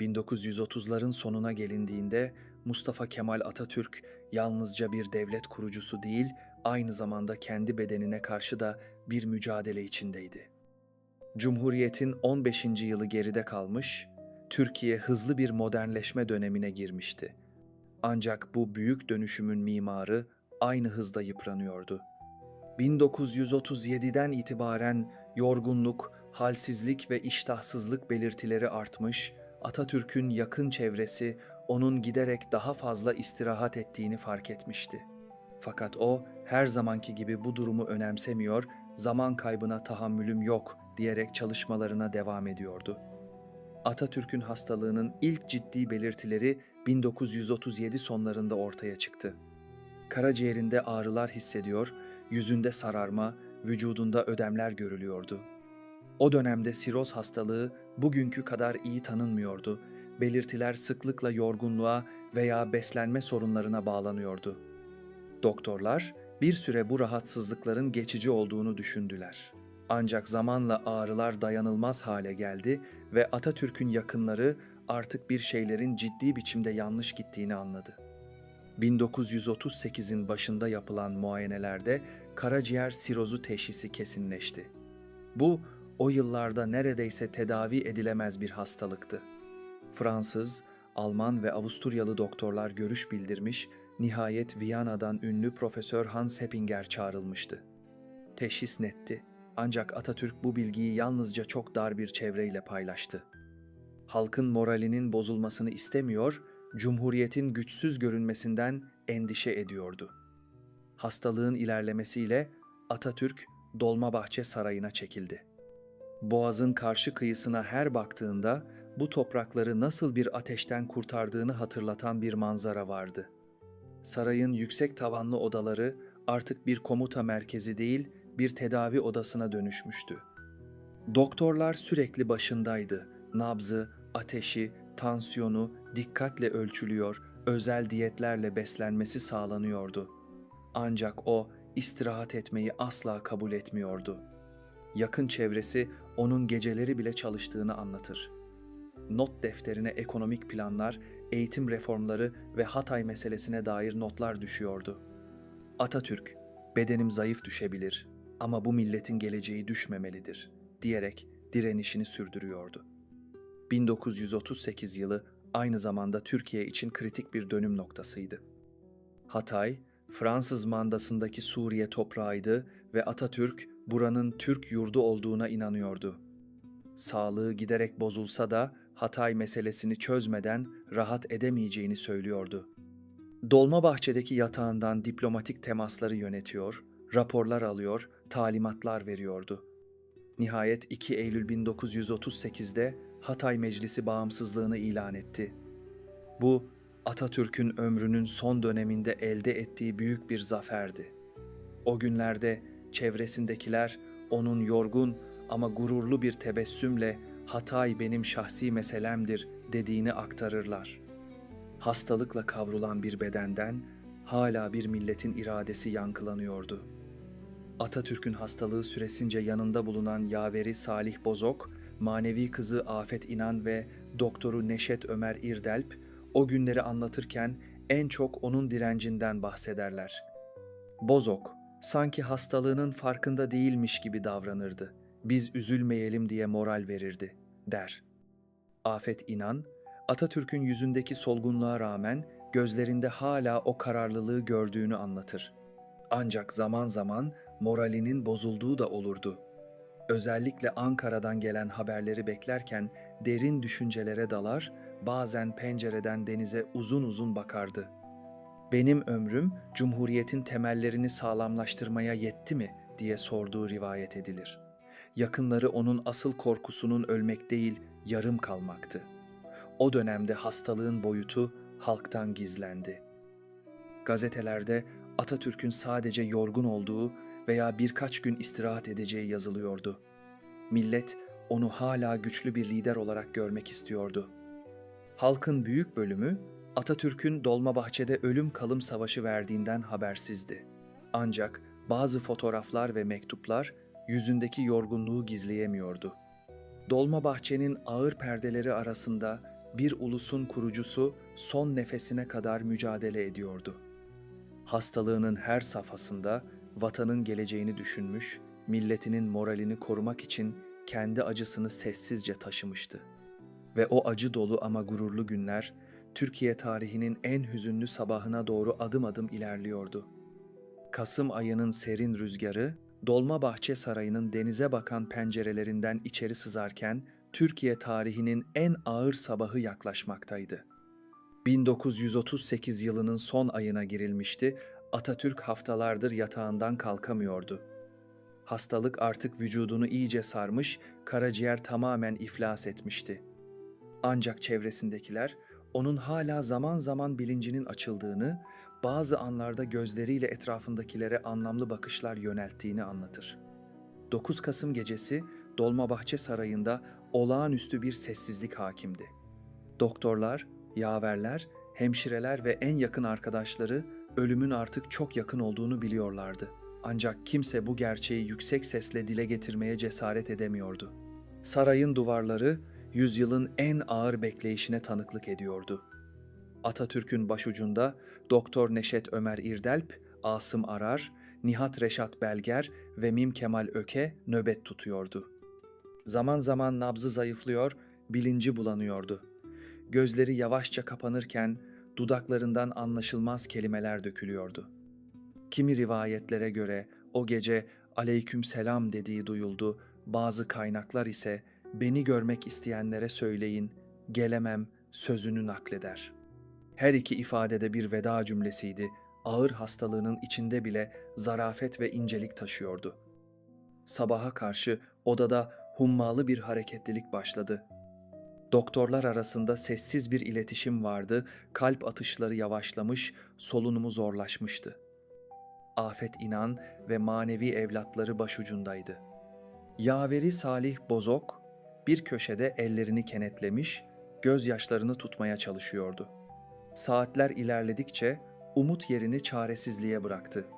1930'ların sonuna gelindiğinde Mustafa Kemal Atatürk yalnızca bir devlet kurucusu değil, aynı zamanda kendi bedenine karşı da bir mücadele içindeydi. Cumhuriyetin 15. yılı geride kalmış, Türkiye hızlı bir modernleşme dönemine girmişti. Ancak bu büyük dönüşümün mimarı aynı hızda yıpranıyordu. 1937'den itibaren yorgunluk, halsizlik ve iştahsızlık belirtileri artmış, Atatürk'ün yakın çevresi onun giderek daha fazla istirahat ettiğini fark etmişti. Fakat o her zamanki gibi bu durumu önemsemiyor, zaman kaybına tahammülüm yok diyerek çalışmalarına devam ediyordu. Atatürk'ün hastalığının ilk ciddi belirtileri 1937 sonlarında ortaya çıktı. Karaciğerinde ağrılar hissediyor, yüzünde sararma, vücudunda ödemler görülüyordu. O dönemde siroz hastalığı bugünkü kadar iyi tanınmıyordu. Belirtiler sıklıkla yorgunluğa veya beslenme sorunlarına bağlanıyordu. Doktorlar bir süre bu rahatsızlıkların geçici olduğunu düşündüler. Ancak zamanla ağrılar dayanılmaz hale geldi ve Atatürk'ün yakınları artık bir şeylerin ciddi biçimde yanlış gittiğini anladı. 1938'in başında yapılan muayenelerde karaciğer sirozu teşhisi kesinleşti. Bu o yıllarda neredeyse tedavi edilemez bir hastalıktı. Fransız, Alman ve Avusturyalı doktorlar görüş bildirmiş, nihayet Viyana'dan ünlü Profesör Hans Heppinger çağrılmıştı. Teşhis netti. Ancak Atatürk bu bilgiyi yalnızca çok dar bir çevreyle paylaştı. Halkın moralinin bozulmasını istemiyor, cumhuriyetin güçsüz görünmesinden endişe ediyordu. Hastalığın ilerlemesiyle Atatürk Dolmabahçe Sarayı'na çekildi. Boğaz'ın karşı kıyısına her baktığında bu toprakları nasıl bir ateşten kurtardığını hatırlatan bir manzara vardı. Sarayın yüksek tavanlı odaları artık bir komuta merkezi değil, bir tedavi odasına dönüşmüştü. Doktorlar sürekli başındaydı. Nabzı, ateşi, tansiyonu dikkatle ölçülüyor, özel diyetlerle beslenmesi sağlanıyordu. Ancak o istirahat etmeyi asla kabul etmiyordu. Yakın çevresi onun geceleri bile çalıştığını anlatır. Not defterine ekonomik planlar, eğitim reformları ve Hatay meselesine dair notlar düşüyordu. Atatürk, bedenim zayıf düşebilir ama bu milletin geleceği düşmemelidir diyerek direnişini sürdürüyordu. 1938 yılı aynı zamanda Türkiye için kritik bir dönüm noktasıydı. Hatay, Fransız mandasındaki Suriye toprağıydı ve Atatürk buranın Türk yurdu olduğuna inanıyordu. Sağlığı giderek bozulsa da Hatay meselesini çözmeden rahat edemeyeceğini söylüyordu. Dolmabahçe'deki yatağından diplomatik temasları yönetiyor, raporlar alıyor, talimatlar veriyordu. Nihayet 2 Eylül 1938'de Hatay Meclisi bağımsızlığını ilan etti. Bu Atatürk'ün ömrünün son döneminde elde ettiği büyük bir zaferdi. O günlerde çevresindekiler onun yorgun ama gururlu bir tebessümle Hatay benim şahsi meselemdir dediğini aktarırlar. Hastalıkla kavrulan bir bedenden hala bir milletin iradesi yankılanıyordu. Atatürk'ün hastalığı süresince yanında bulunan yaveri Salih Bozok, manevi kızı Afet İnan ve doktoru Neşet Ömer İrdelp o günleri anlatırken en çok onun direncinden bahsederler. Bozok, sanki hastalığının farkında değilmiş gibi davranırdı. Biz üzülmeyelim diye moral verirdi, der. Afet İnan, Atatürk'ün yüzündeki solgunluğa rağmen gözlerinde hala o kararlılığı gördüğünü anlatır. Ancak zaman zaman moralinin bozulduğu da olurdu. Özellikle Ankara'dan gelen haberleri beklerken derin düşüncelere dalar, bazen pencereden denize uzun uzun bakardı. Benim ömrüm cumhuriyetin temellerini sağlamlaştırmaya yetti mi diye sorduğu rivayet edilir. Yakınları onun asıl korkusunun ölmek değil, yarım kalmaktı. O dönemde hastalığın boyutu halktan gizlendi. Gazetelerde Atatürk'ün sadece yorgun olduğu veya birkaç gün istirahat edeceği yazılıyordu. Millet onu hala güçlü bir lider olarak görmek istiyordu. Halkın büyük bölümü Atatürk'ün Dolmabahçe'de ölüm kalım savaşı verdiğinden habersizdi. Ancak bazı fotoğraflar ve mektuplar yüzündeki yorgunluğu gizleyemiyordu. Dolmabahçe'nin ağır perdeleri arasında bir ulusun kurucusu son nefesine kadar mücadele ediyordu. Hastalığının her safhasında vatanın geleceğini düşünmüş, milletinin moralini korumak için kendi acısını sessizce taşımıştı. Ve o acı dolu ama gururlu günler Türkiye tarihinin en hüzünlü sabahına doğru adım adım ilerliyordu. Kasım ayının serin rüzgarı Dolmabahçe Sarayı'nın denize bakan pencerelerinden içeri sızarken Türkiye tarihinin en ağır sabahı yaklaşmaktaydı. 1938 yılının son ayına girilmişti, Atatürk haftalardır yatağından kalkamıyordu. Hastalık artık vücudunu iyice sarmış, karaciğer tamamen iflas etmişti. Ancak çevresindekiler onun hala zaman zaman bilincinin açıldığını, bazı anlarda gözleriyle etrafındakilere anlamlı bakışlar yönelttiğini anlatır. 9 Kasım gecesi Dolmabahçe Sarayı'nda olağanüstü bir sessizlik hakimdi. Doktorlar, yaverler, hemşireler ve en yakın arkadaşları ölümün artık çok yakın olduğunu biliyorlardı. Ancak kimse bu gerçeği yüksek sesle dile getirmeye cesaret edemiyordu. Sarayın duvarları yüzyılın en ağır bekleyişine tanıklık ediyordu. Atatürk'ün başucunda Doktor Neşet Ömer İrdelp, Asım Arar, Nihat Reşat Belger ve Mim Kemal Öke nöbet tutuyordu. Zaman zaman nabzı zayıflıyor, bilinci bulanıyordu. Gözleri yavaşça kapanırken dudaklarından anlaşılmaz kelimeler dökülüyordu. Kimi rivayetlere göre o gece aleyküm selam dediği duyuldu, bazı kaynaklar ise beni görmek isteyenlere söyleyin, gelemem sözünü nakleder. Her iki ifadede bir veda cümlesiydi, ağır hastalığının içinde bile zarafet ve incelik taşıyordu. Sabaha karşı odada hummalı bir hareketlilik başladı. Doktorlar arasında sessiz bir iletişim vardı, kalp atışları yavaşlamış, solunumu zorlaşmıştı. Afet İnan ve manevi evlatları başucundaydı. Yaveri Salih Bozok bir köşede ellerini kenetlemiş, gözyaşlarını tutmaya çalışıyordu. Saatler ilerledikçe umut yerini çaresizliğe bıraktı.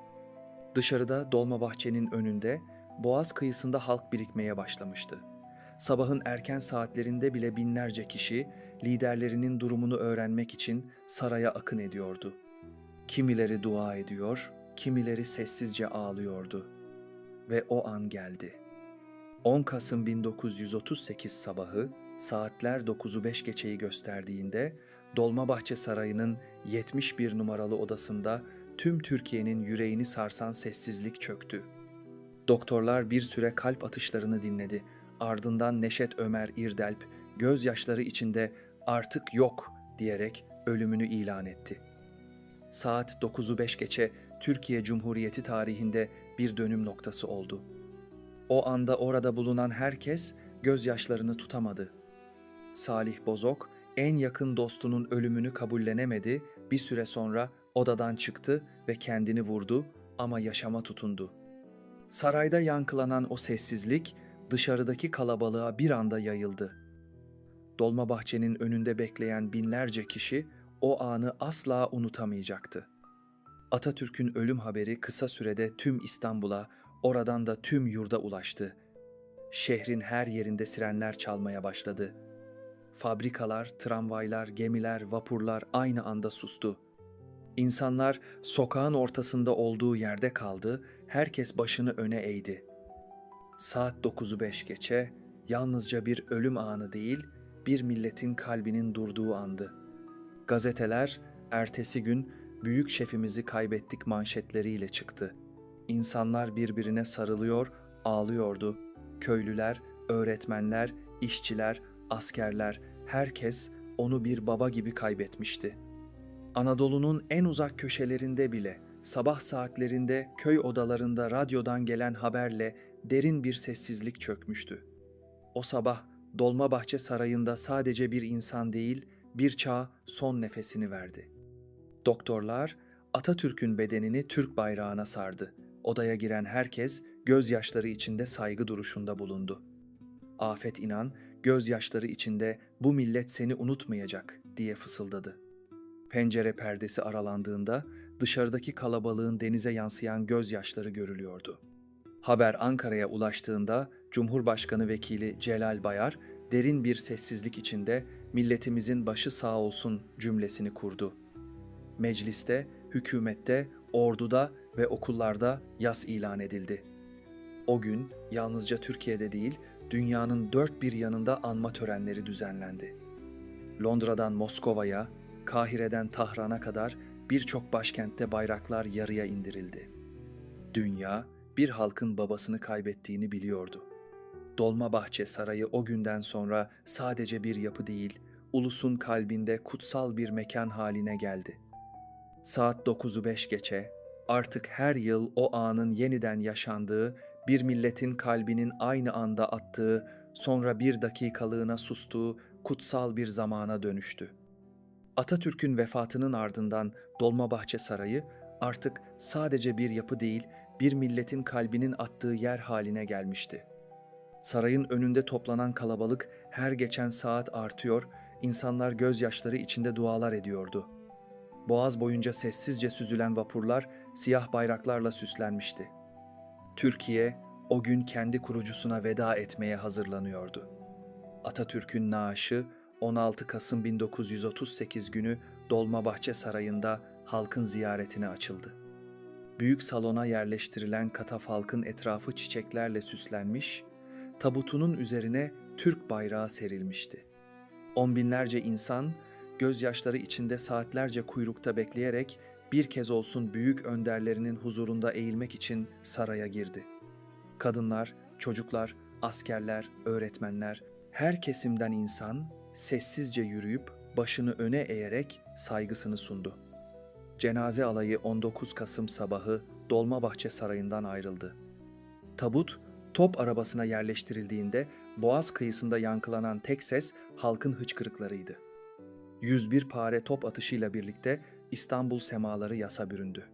Dışarıda Dolmabahçe'nin önünde boğaz kıyısında halk birikmeye başlamıştı. Sabahın erken saatlerinde bile binlerce kişi liderlerinin durumunu öğrenmek için saraya akın ediyordu. Kimileri dua ediyor, kimileri sessizce ağlıyordu. Ve o an geldi. 10 Kasım 1938 sabahı saatler 9'u 5 geçeyi gösterdiğinde Dolmabahçe Sarayı'nın 71 numaralı odasında tüm Türkiye'nin yüreğini sarsan sessizlik çöktü. Doktorlar bir süre kalp atışlarını dinledi. Ardından Neşet Ömer İrdelp gözyaşları içinde artık yok diyerek ölümünü ilan etti. Saat 9'u 5 geçe Türkiye Cumhuriyeti tarihinde bir dönüm noktası oldu. O anda orada bulunan herkes gözyaşlarını tutamadı. Salih Bozok en yakın dostunun ölümünü kabullenemedi, bir süre sonra odadan çıktı ve kendini vurdu ama yaşama tutundu. Sarayda yankılanan o sessizlik dışarıdaki kalabalığa bir anda yayıldı. Dolmabahçenin önünde bekleyen binlerce kişi o anı asla unutamayacaktı. Atatürk'ün ölüm haberi kısa sürede tüm İstanbul'a, oradan da tüm yurda ulaştı. Şehrin her yerinde sirenler çalmaya başladı. Fabrikalar, tramvaylar, gemiler, vapurlar aynı anda sustu. İnsanlar sokağın ortasında olduğu yerde kaldı, herkes başını öne eğdi. Saat 9'u 5 geçe, yalnızca bir ölüm anı değil, bir milletin kalbinin durduğu andı. Gazeteler ertesi gün büyük şefimizi kaybettik manşetleriyle çıktı. İnsanlar birbirine sarılıyor, ağlıyordu. Köylüler, öğretmenler, işçiler, askerler, herkes onu bir baba gibi kaybetmişti. Anadolu'nun en uzak köşelerinde bile sabah saatlerinde köy odalarında radyodan gelen haberle derin bir sessizlik çökmüştü. O sabah Dolmabahçe Sarayı'nda sadece bir insan değil, bir çağ son nefesini verdi. Doktorlar Atatürk'ün bedenini Türk bayrağına sardı. Odaya giren herkes gözyaşları içinde saygı duruşunda bulundu. Afet İnan gözyaşları içinde bu millet seni unutmayacak diye fısıldadı. Pencere perdesi aralandığında dışarıdaki kalabalığın denize yansıyan gözyaşları görülüyordu. Haber Ankara'ya ulaştığında Cumhurbaşkanı Vekili Celal Bayar derin bir sessizlik içinde milletimizin başı sağ olsun cümlesini kurdu. Mecliste, hükümette, orduda ve okullarda yas ilan edildi. O gün yalnızca Türkiye'de değil, dünyanın dört bir yanında anma törenleri düzenlendi. Londra'dan Moskova'ya, Kahire'den Tahran'a kadar birçok başkentte bayraklar yarıya indirildi. Dünya bir halkın babasını kaybettiğini biliyordu. Dolmabahçe Sarayı o günden sonra sadece bir yapı değil, ulusun kalbinde kutsal bir mekan haline geldi. Saat 9'u 5 geçe, artık her yıl o anın yeniden yaşandığı, bir milletin kalbinin aynı anda attığı, sonra bir dakikalığına sustuğu kutsal bir zamana dönüştü. Atatürk'ün vefatının ardından Dolmabahçe Sarayı artık sadece bir yapı değil, bir milletin kalbinin attığı yer haline gelmişti. Sarayın önünde toplanan kalabalık her geçen saat artıyor, insanlar gözyaşları içinde dualar ediyordu. Boğaz boyunca sessizce süzülen vapurlar siyah bayraklarla süslenmişti. Türkiye o gün kendi kurucusuna veda etmeye hazırlanıyordu. Atatürk'ün naaşı 16 Kasım 1938 günü Dolmabahçe Sarayı'nda halkın ziyaretine açıldı. Büyük salona yerleştirilen katafalkın etrafı çiçeklerle süslenmiş, tabutunun üzerine Türk bayrağı serilmişti. On binlerce insan gözyaşları içinde saatlerce kuyrukta bekleyerek bir kez olsun büyük önderlerinin huzurunda eğilmek için saraya girdi. Kadınlar, çocuklar, askerler, öğretmenler, her kesimden insan sessizce yürüyüp başını öne eğerek saygısını sundu. Cenaze alayı 19 Kasım sabahı Dolmabahçe Sarayı'ndan ayrıldı. Tabut top arabasına yerleştirildiğinde Boğaz kıyısında yankılanan tek ses halkın hıçkırıklarıydı. 101 pare top atışıyla birlikte İstanbul semaları yasa büründü.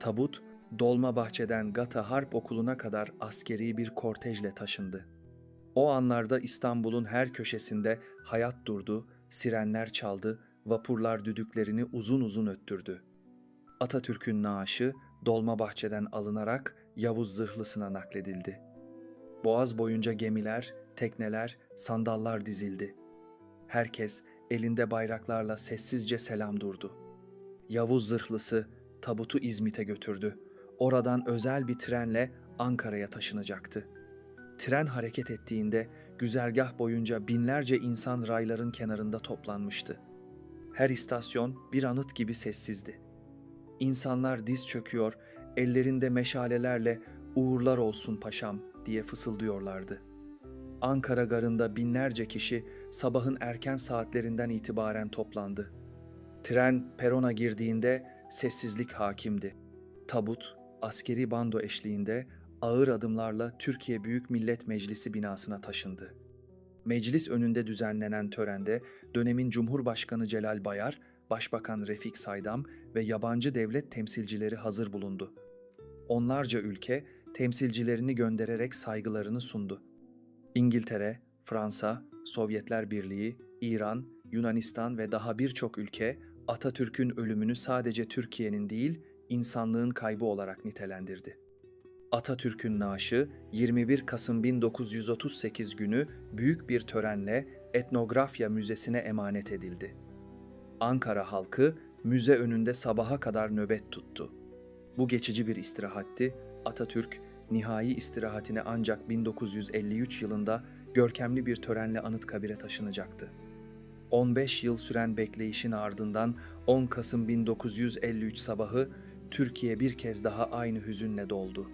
Tabut, Dolmabahçe'den Gata Harp Okulu'na kadar askeri bir kortejle taşındı. O anlarda İstanbul'un her köşesinde hayat durdu, sirenler çaldı, vapurlar düdüklerini uzun uzun öttürdü. Atatürk'ün naaşı Dolmabahçe'den alınarak Yavuz Zırhlısı'na nakledildi. Boğaz boyunca gemiler, tekneler, sandallar dizildi. Herkes elinde bayraklarla sessizce selam durdu. Yavuz Zırhlısı tabutu İzmit'e götürdü. Oradan özel bir trenle Ankara'ya taşınacaktı. Tren hareket ettiğinde güzergah boyunca binlerce insan rayların kenarında toplanmıştı. Her istasyon bir anıt gibi sessizdi. İnsanlar diz çöküyor, ellerinde meşalelerle uğurlar olsun paşam diye fısıldıyorlardı. Ankara garında binlerce kişi sabahın erken saatlerinden itibaren toplandı. Tren perona girdiğinde sessizlik hakimdi. Tabut, askeri bando eşliğinde ağır adımlarla Türkiye Büyük Millet Meclisi binasına taşındı. Meclis önünde düzenlenen törende dönemin Cumhurbaşkanı Celal Bayar, Başbakan Refik Saydam ve yabancı devlet temsilcileri hazır bulundu. Onlarca ülke temsilcilerini göndererek saygılarını sundu. İngiltere, Fransa, Sovyetler Birliği, İran, Yunanistan ve daha birçok ülke Atatürk'ün ölümünü sadece Türkiye'nin değil, insanlığın kaybı olarak nitelendirdi. Atatürk'ün naaşı 21 Kasım 1938 günü büyük bir törenle Etnografya Müzesi'ne emanet edildi. Ankara halkı müze önünde sabaha kadar nöbet tuttu. Bu geçici bir istirahatti. Atatürk nihai istirahatine ancak 1953 yılında görkemli bir törenle Anıtkabir'e taşınacaktı. 15 yıl süren bekleyişin ardından 10 Kasım 1953 sabahı Türkiye bir kez daha aynı hüzünle doldu.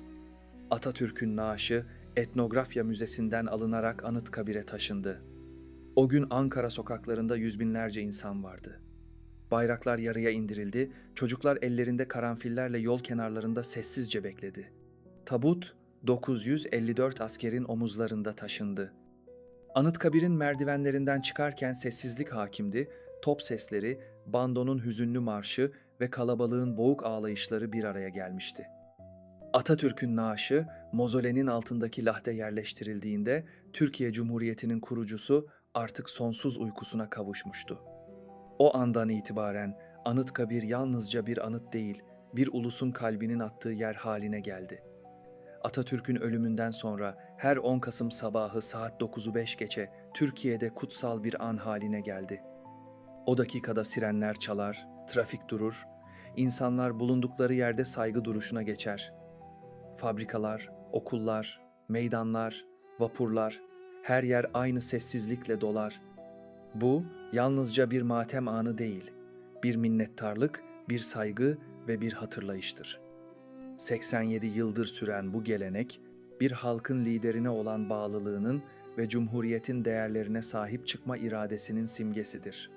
Atatürk'ün naaşı Etnografya Müzesi'nden alınarak Anıtkabir'e taşındı. O gün Ankara sokaklarında yüz binlerce insan vardı. Bayraklar yarıya indirildi, çocuklar ellerinde karanfillerle yol kenarlarında sessizce bekledi. Tabut 954 askerin omuzlarında taşındı. Anıtkabir'in merdivenlerinden çıkarken sessizlik hakimdi, top sesleri, bandonun hüzünlü marşı ve kalabalığın boğuk ağlayışları bir araya gelmişti. Atatürk'ün naaşı mozolenin altındaki lahde yerleştirildiğinde Türkiye Cumhuriyeti'nin kurucusu artık sonsuz uykusuna kavuşmuştu. O andan itibaren Anıtkabir yalnızca bir anıt değil, bir ulusun kalbinin attığı yer haline geldi. Atatürk'ün ölümünden sonra her 10 Kasım sabahı saat 9'u 5 geçe Türkiye'de kutsal bir an haline geldi. O dakikada sirenler çalar, trafik durur, insanlar bulundukları yerde saygı duruşuna geçer. Fabrikalar, okullar, meydanlar, vapurlar, her yer aynı sessizlikle dolar. Bu yalnızca bir matem anı değil, bir minnettarlık, bir saygı ve bir hatırlayıştır. 87 yıldır süren bu gelenek, bir halkın liderine olan bağlılığının ve cumhuriyetin değerlerine sahip çıkma iradesinin simgesidir.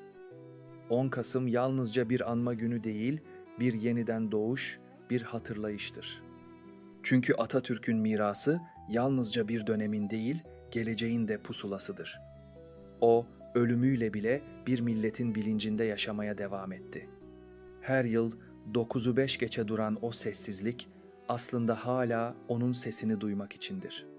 10 Kasım yalnızca bir anma günü değil, bir yeniden doğuş, bir hatırlayıştır. Çünkü Atatürk'ün mirası yalnızca bir dönemin değil, geleceğin de pusulasıdır. O, ölümüyle bile bir milletin bilincinde yaşamaya devam etti. Her yıl 9'u 5 geçe duran o sessizlik aslında hala onun sesini duymak içindir.''